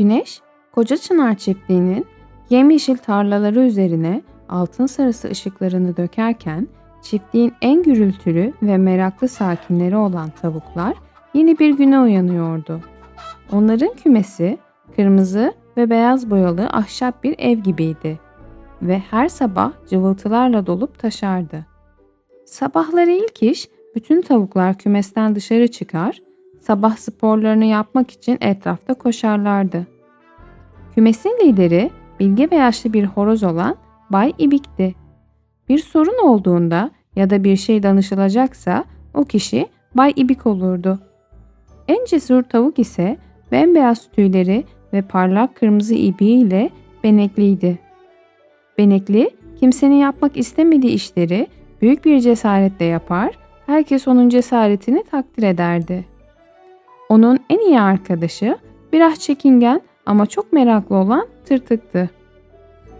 Güneş, koca çınar çiftliğinin yemyeşil tarlaları üzerine altın sarısı ışıklarını dökerken çiftliğin en gürültülü ve meraklı sakinleri olan tavuklar yeni bir güne uyanıyordu. Onların kümesi kırmızı ve beyaz boyalı ahşap bir ev gibiydi ve her sabah cıvıltılarla dolup taşardı. Sabahları ilk iş bütün tavuklar kümesten dışarı çıkar, sabah sporlarını yapmak için etrafta koşarlardı. Kümesin lideri bilge ve yaşlı bir horoz olan Bay İbik'ti. Bir sorun olduğunda ya da bir şey danışılacaksa o kişi Bay İbik olurdu. En cesur tavuk ise bembeyaz tüyleri ve parlak kırmızı ibiğiyle benekliydi. Benekli, kimsenin yapmak istemediği işleri büyük bir cesaretle yapar, herkes onun cesaretini takdir ederdi. Onun en iyi arkadaşı biraz çekingen ama çok meraklı olan Tırtık'tı.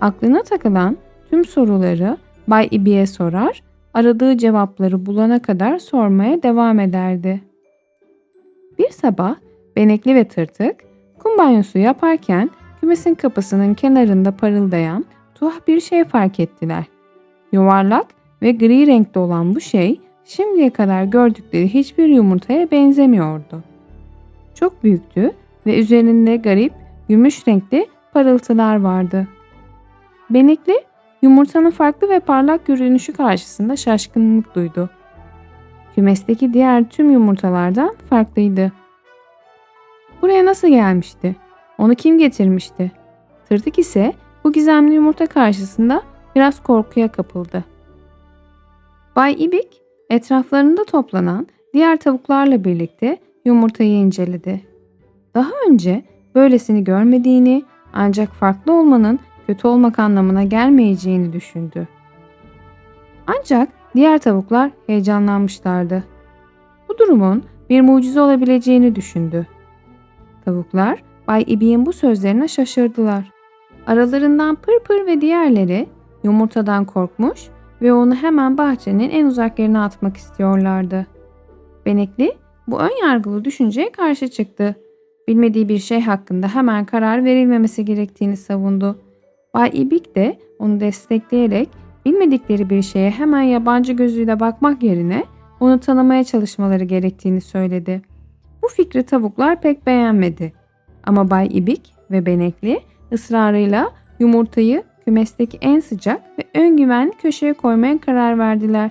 Aklına takılan tüm soruları Bay İbi'ye sorar, aradığı cevapları bulana kadar sormaya devam ederdi. Bir sabah Benekli ve Tırtık kum banyosu yaparken kümesin kapısının kenarında parıldayan tuhaf bir şey fark ettiler. Yuvarlak ve gri renkte olan bu şey şimdiye kadar gördükleri hiçbir yumurtaya benzemiyordu. Çok büyüktü ve üzerinde garip gümüş renkli parıltılar vardı. Benekli yumurtanın farklı ve parlak görünüşü karşısında şaşkınlık duydu. Kümesteki diğer tüm yumurtalardan farklıydı. Buraya nasıl gelmişti? Onu kim getirmişti? Tırtık ise bu gizemli yumurta karşısında biraz korkuya kapıldı. Bay İbik etraflarında toplanan diğer tavuklarla birlikte yumurtayı inceledi. Daha önce böylesini görmediğini ancak farklı olmanın kötü olmak anlamına gelmeyeceğini düşündü. Ancak diğer tavuklar heyecanlanmışlardı. Bu durumun bir mucize olabileceğini düşündü. Tavuklar Bay İbi'nin bu sözlerine şaşırdılar. Aralarından Pırpır ve diğerleri yumurtadan korkmuş ve onu hemen bahçenin en uzak yerine atmak istiyorlardı. Benekli bu ön yargılı düşünceye karşı çıktı. Bilmediği bir şey hakkında hemen karar verilmemesi gerektiğini savundu. Bay İbik de onu destekleyerek bilmedikleri bir şeye hemen yabancı gözüyle bakmak yerine onu tanımaya çalışmaları gerektiğini söyledi. Bu fikri tavuklar pek beğenmedi. Ama Bay İbik ve Benekli ısrarıyla yumurtayı kümesteki en sıcak ve ön güvenli köşeye koymaya karar verdiler.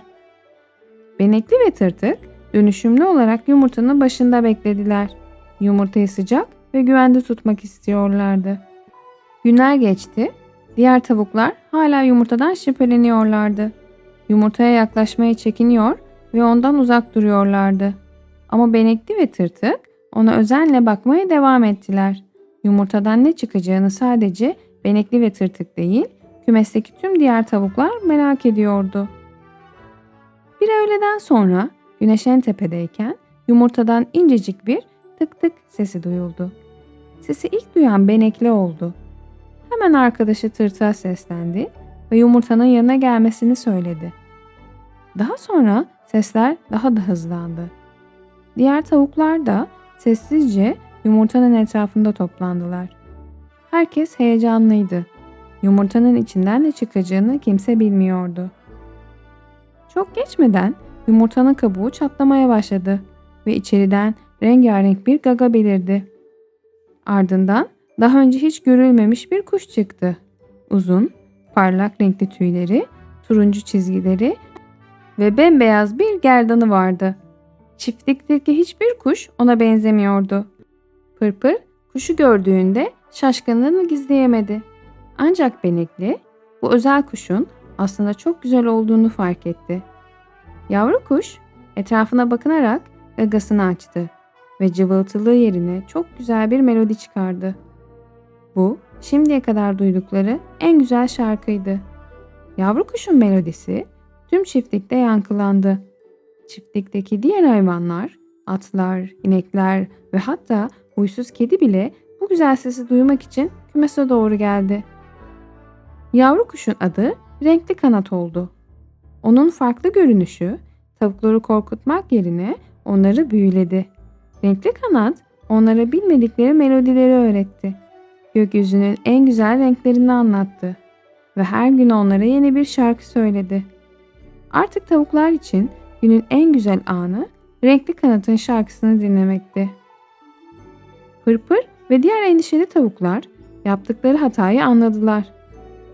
Benekli ve Tırtık dönüşümlü olarak yumurtanın başında beklediler. Yumurtayı sıcak ve güvende tutmak istiyorlardı. Günler geçti. Diğer tavuklar hala yumurtadan şüpheleniyorlardı. Yumurtaya yaklaşmaya çekiniyor ve ondan uzak duruyorlardı. Ama Benekli ve Tırtık ona özenle bakmaya devam ettiler. Yumurtadan ne çıkacağını sadece Benekli ve Tırtık değil, kümesteki tüm diğer tavuklar merak ediyordu. Bir öğleden sonra güneş en tepedeyken yumurtadan incecik bir tık tık sesi duyuldu. Sesi ilk duyan Benekli oldu. Hemen arkadaşı Tırtığa seslendi ve yumurtanın yanına gelmesini söyledi. Daha sonra sesler daha da hızlandı. Diğer tavuklar da sessizce yumurtanın etrafında toplandılar. Herkes heyecanlıydı. Yumurtanın içinden ne çıkacağını kimse bilmiyordu. Çok geçmeden yumurtanın kabuğu çatlamaya başladı ve içeriden rengarenk bir gaga belirdi. Ardından daha önce hiç görülmemiş bir kuş çıktı. Uzun, parlak renkli tüyleri, turuncu çizgileri ve bembeyaz bir gerdanı vardı. Çiftlikteki hiçbir kuş ona benzemiyordu. Pırpır kuşu gördüğünde şaşkınlığını gizleyemedi. Ancak Benekli bu özel kuşun aslında çok güzel olduğunu fark etti. Yavru kuş etrafına bakınarak gagasını açtı ve cıvıltılı yerine çok güzel bir melodi çıkardı. Bu şimdiye kadar duydukları en güzel şarkıydı. Yavru kuşun melodisi tüm çiftlikte yankılandı. Çiftlikteki diğer hayvanlar, atlar, inekler ve hatta huysuz kedi bile bu güzel sesi duymak için kümese doğru geldi. Yavru kuşun adı renkli kanat oldu. Onun farklı görünüşü tavukları korkutmak yerine onları büyüledi. Renkli kanat onlara bilmedikleri melodileri öğretti. gökyüzünün en güzel renklerini anlattı ve her gün onlara yeni bir şarkı söyledi. Artık tavuklar için günün en güzel anı renkli kanatın şarkısını dinlemekti. Pırpır ve diğer endişeli tavuklar yaptıkları hatayı anladılar.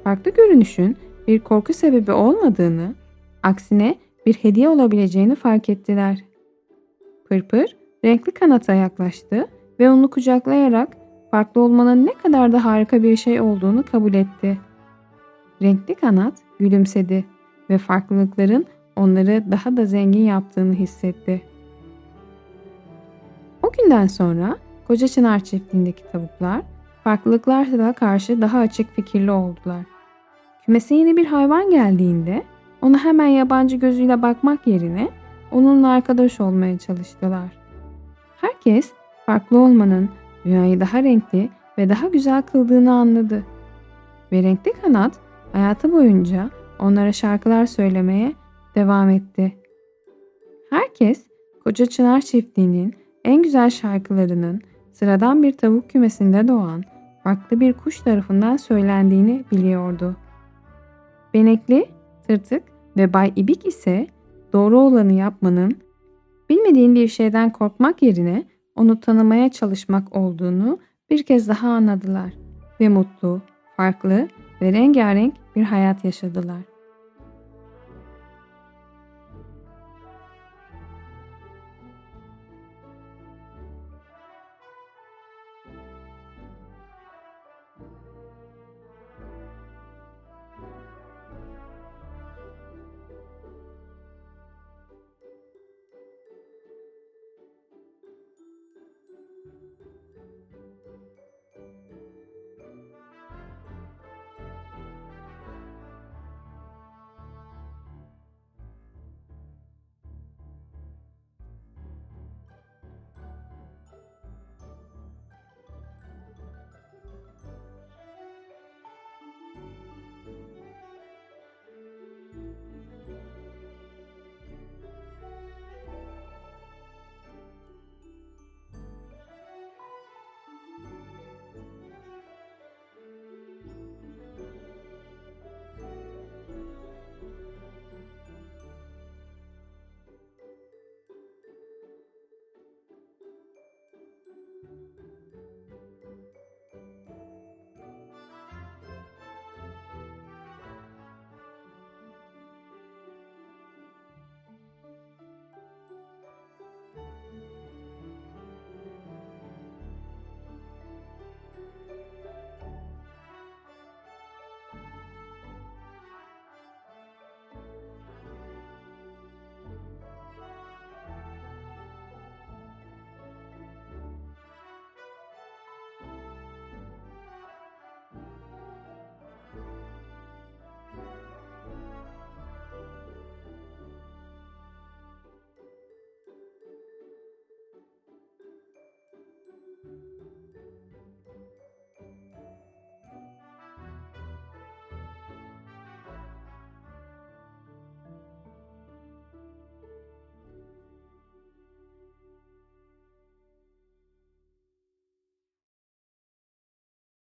Farklı görünüşün bir korku sebebi olmadığını, aksine bir hediye olabileceğini fark ettiler. Pırpır renkli kanata yaklaştı ve onu kucaklayarak farklı olmanın ne kadar da harika bir şey olduğunu kabul etti. Renkli kanat gülümsedi ve farklılıkların onları daha da zengin yaptığını hissetti. O günden sonra Koca Çınar çiftliğindeki tavuklar farklılıklarla karşı daha açık fikirli oldular. Kümese yeni bir hayvan geldiğinde ona hemen yabancı gözüyle bakmak yerine onunla arkadaş olmaya çalıştılar. Herkes farklı olmanın dünyayı daha renkli ve daha güzel kıldığını anladı. Ve renkli kanat hayatı boyunca onlara şarkılar söylemeye devam etti. Herkes Koca Çınar çiftliğinin en güzel şarkılarının sıradan bir tavuk kümesinde doğan farklı bir kuş tarafından söylendiğini biliyordu. Benekli, Tırtık ve Bay İbik ise doğru olanı yapmanın, bilmediğin bir şeyden korkmak yerine onu tanımaya çalışmak olduğunu bir kez daha anladılar ve mutlu, farklı ve rengarenk bir hayat yaşadılar.